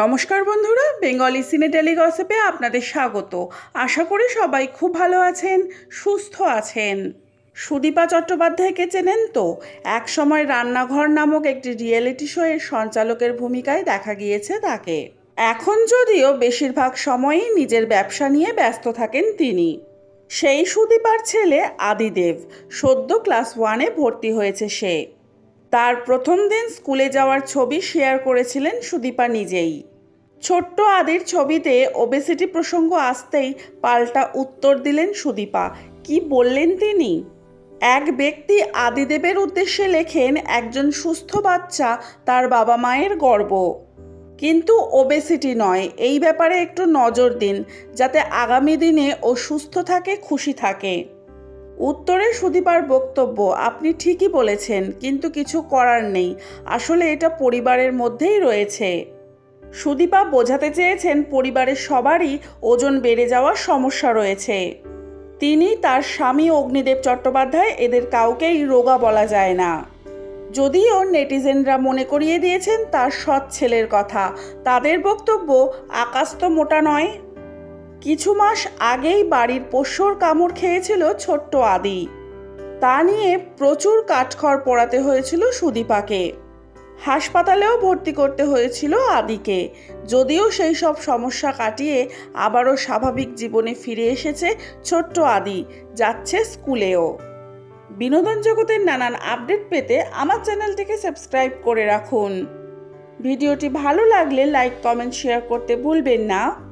নমস্কার বন্ধুরা, বেঙ্গলি সিনে টেলিগসিপে আপনাদের স্বাগত। আশা করি সবাই খুব ভালো আছেন, সুস্থ আছেন। সুদীপা চট্টোপাধ্যায়কে চেনেন তো? একসময় রান্নাঘর নামক একটি রিয়েলিটি শোয়ের সঞ্চালকের ভূমিকায় দেখা গিয়েছে তাকে। এখন যদিও বেশিরভাগ সময়ই নিজের ব্যবসা নিয়ে ব্যস্ত থাকেন তিনি। সেই সুদীপার ছেলে আদিদেব, সদ্য ক্লাস ওয়ানে ভর্তি হয়েছে সে। তার প্রথম দিন স্কুলে যাওয়ার ছবি শেয়ার করেছিলেন সুদীপা নিজেই। ছোট্ট আদির ছবিতে ওবেসিটি প্রসঙ্গ আসতেই পাল্টা উত্তর দিলেন সুদীপা। কি বললেন তিনি? এক ব্যক্তি আদিদেবের উদ্দেশ্যে লেখেন, একজন সুস্থ বাচ্চা তার বাবা মায়ের গর্ব। কিন্তু ওবেসিটি নয়, এই ব্যাপারে একটু নজর দিন, যাতে আগামী দিনে ও সুস্থ থাকে, খুশি থাকে। উত্তরে সুদীপার বক্তব্য, আপনি ঠিকই বলেছেন, কিন্তু কিছু করার নেই। আসলে এটা পরিবারের মধ্যেই রয়েছে। সুদীপা বোঝাতে চেয়েছেন, পরিবারের সবারই ওজন বেড়ে যাওয়ার সমস্যা রয়েছে। তিনি তার স্বামী অগ্নিদেব চট্টোপাধ্যায়, এদের কাউকেই রোগা বলা যায় না। যদিও নেটিজেনরা মনে করিয়ে দিয়েছেন, তার সৎ ছেলের কথা। তাদের বক্তব্য, আকাশ তো মোটা নয়। কিছু মাস আগেই বাড়ির পোষ্যর কামড় খেয়েছিল ছোট্ট আদি। তা নিয়ে প্রচুর কাঠখড় পোড়াতে হয়েছিল সুদীপাকে। হাসপাতালেও ভর্তি করতে হয়েছিল আদিকে। যদিও সেই সব সমস্যা কাটিয়ে আবারও স্বাভাবিক জীবনে ফিরে এসেছে ছোট্ট আদি, যাচ্ছে স্কুলেও। বিনোদন জগতের নানান আপডেট পেতে আমার চ্যানেলটিকে সাবস্ক্রাইব করে রাখুন। ভিডিওটি ভালো লাগলে লাইক, কমেন্ট, শেয়ার করতে ভুলবেন না।